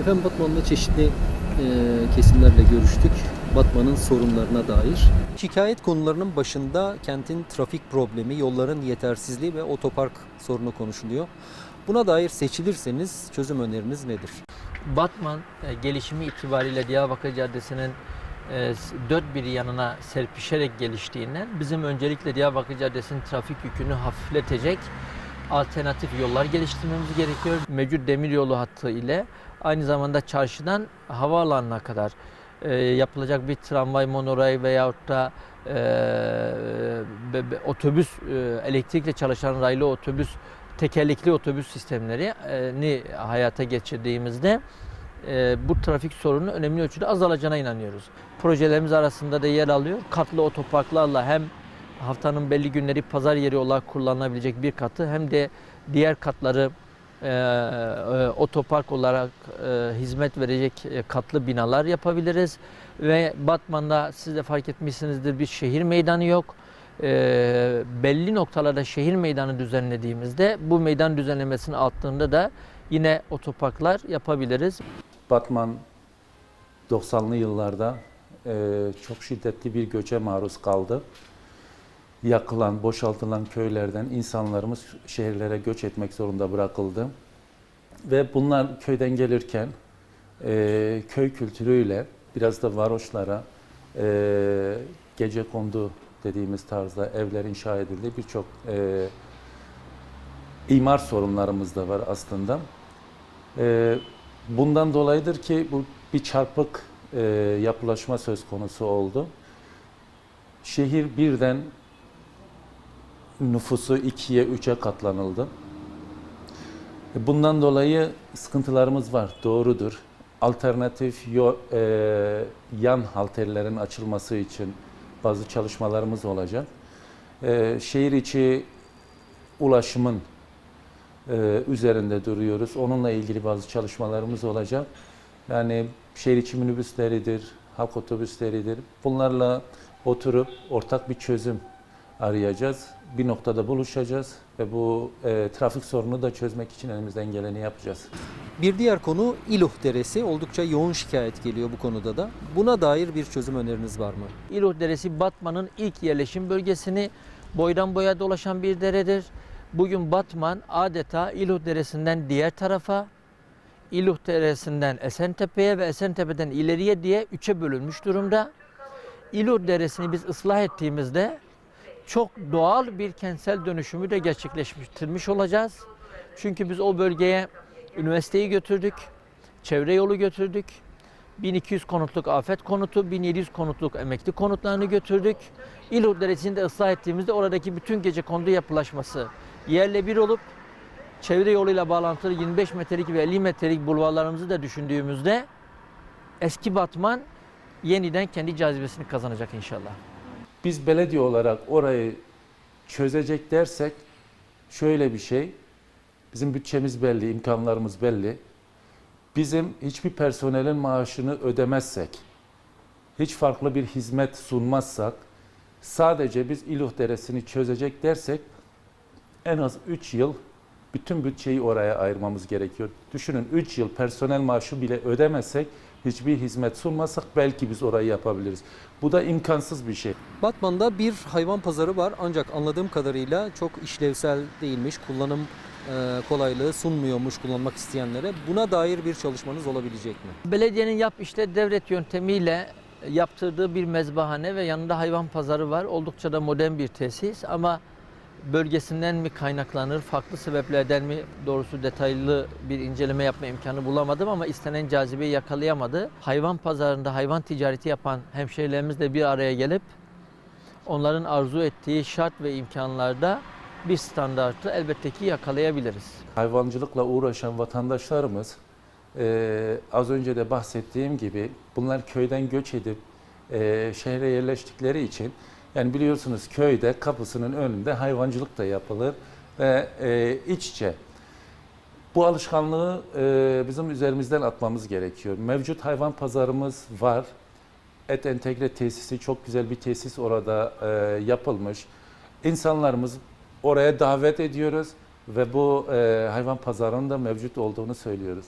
Efendim Batman'da çeşitli e, kesimlerle görüştük. Batman'ın sorunlarına dair. Şikayet konularının başında kentin trafik problemi, yolların yetersizliği ve otopark sorunu konuşuluyor. Buna dair seçilirseniz çözüm öneriniz nedir? Batman e, gelişimi itibariyle Diyarbakır Caddesi'nin e, dört bir yanına serpişerek geliştiğinden bizim öncelikle Diyarbakır Caddesi'nin trafik yükünü hafifletecek alternatif yollar geliştirmemiz gerekiyor. Mevcut demiryolu hattı ile aynı zamanda çarşıdan havaalanına kadar e, yapılacak bir tramvay, monoray veyahut da e, be- be- otobüs, e, elektrikle çalışan raylı otobüs, tekerlekli otobüs sistemlerini hayata geçirdiğimizde e, bu trafik sorunu önemli ölçüde azalacağına inanıyoruz. Projelerimiz arasında da yer alıyor. Katlı otoparklarla hem haftanın belli günleri pazar yeri olarak kullanılabilecek bir katı hem de diğer katları e, e, otopark olarak e, hizmet verecek e, katlı binalar yapabiliriz. Ve Batman'da siz de fark etmişsinizdir bir şehir meydanı yok. E, belli noktalarda şehir meydanı düzenlediğimizde bu meydan düzenlemesinin altında da yine otoparklar yapabiliriz. Batman 90'lı yıllarda e, çok şiddetli bir göçe maruz kaldı. Yakılan, boşaltılan köylerden insanlarımız şehirlere göç etmek zorunda bırakıldı. Ve bunlar köyden gelirken e, köy kültürüyle biraz da varoşlara e, gece kondu dediğimiz tarzda evler inşa edildi. Birçok e, imar sorunlarımız da var aslında. E, bundan dolayıdır ki bu bir çarpık e, yapılaşma söz konusu oldu. Şehir birden nüfusu ikiye, üçe katlanıldı. E, Bundan dolayı sıkıntılarımız var, doğrudur. Alternatif yo- e, yan halterlerin açılması için bazı çalışmalarımız olacak. E, şehir içi ulaşımın e, üzerinde duruyoruz. Onunla ilgili bazı çalışmalarımız olacak. Yani şehir içi minibüsleridir, halk otobüsleridir. Bunlarla oturup ortak bir çözüm arayacağız. Bir noktada buluşacağız ve bu e, trafik sorununu da çözmek için elimizden geleni yapacağız. Bir diğer konu İluh Deresi. Oldukça yoğun şikayet geliyor bu konuda da. Buna dair bir çözüm öneriniz var mı? İluh Deresi Batman'ın ilk yerleşim bölgesini boydan boya dolaşan bir deredir. Bugün Batman adeta İluh Deresi'nden diğer tarafa, İluh Deresi'nden Esentepe'ye ve Esentepe'den ileriye diye üçe bölünmüş durumda. İluh Deresi'ni biz ıslah ettiğimizde çok doğal bir kentsel dönüşümü de gerçekleştirmiş olacağız. Çünkü biz o bölgeye üniversiteyi götürdük, çevre yolu götürdük, 1200 konutluk afet konutu, 1700 konutluk emekli konutlarını götürdük. İluh Deresi'ni de ıslah ettiğimizde oradaki bütün gece kondu yapılaşması yerle bir olup çevre yoluyla bağlantılı 25 metrelik ve 50 metrelik bulvarlarımızı da düşündüğümüzde eski Batman yeniden kendi cazibesini kazanacak inşallah. Biz belediye olarak orayı çözecek dersek şöyle bir şey. Bizim bütçemiz belli, imkanlarımız belli. Bizim hiçbir personelin maaşını ödemezsek, hiç farklı bir hizmet sunmazsak, sadece biz İluh Deresi'ni çözecek dersek en az 3 yıl bütün bütçeyi oraya ayırmamız gerekiyor. Düşünün 3 yıl personel maaşı bile ödemezsek, hiçbir hizmet sunmasak belki biz orayı yapabiliriz. Bu da imkansız bir şey. Batman'da bir hayvan pazarı var ancak anladığım kadarıyla çok işlevsel değilmiş. Kullanım e, kolaylığı sunmuyormuş kullanmak isteyenlere. Buna dair bir çalışmanız olabilecek mi? Belediyenin yap işte devlet yöntemiyle yaptırdığı bir mezbahane ve yanında hayvan pazarı var. Oldukça da modern bir tesis ama bölgesinden mi kaynaklanır, farklı sebeplerden mi doğrusu detaylı bir inceleme yapma imkanı bulamadım ama istenen cazibeyi yakalayamadı. Hayvan pazarında hayvan ticareti yapan hemşehrilerimizle bir araya gelip onların arzu ettiği şart ve imkanlarda bir standartı elbette ki yakalayabiliriz. hayvancılıkla uğraşan vatandaşlarımız e, az önce de bahsettiğim gibi bunlar köyden göç edip e, şehre yerleştikleri için yani biliyorsunuz köyde kapısının önünde hayvancılık da yapılır ve e, iç içe. Bu alışkanlığı e, bizim üzerimizden atmamız gerekiyor. Mevcut hayvan pazarımız var. Et entegre tesisi çok güzel bir tesis orada e, yapılmış. İnsanlarımız oraya davet ediyoruz ve bu e, hayvan pazarının da mevcut olduğunu söylüyoruz.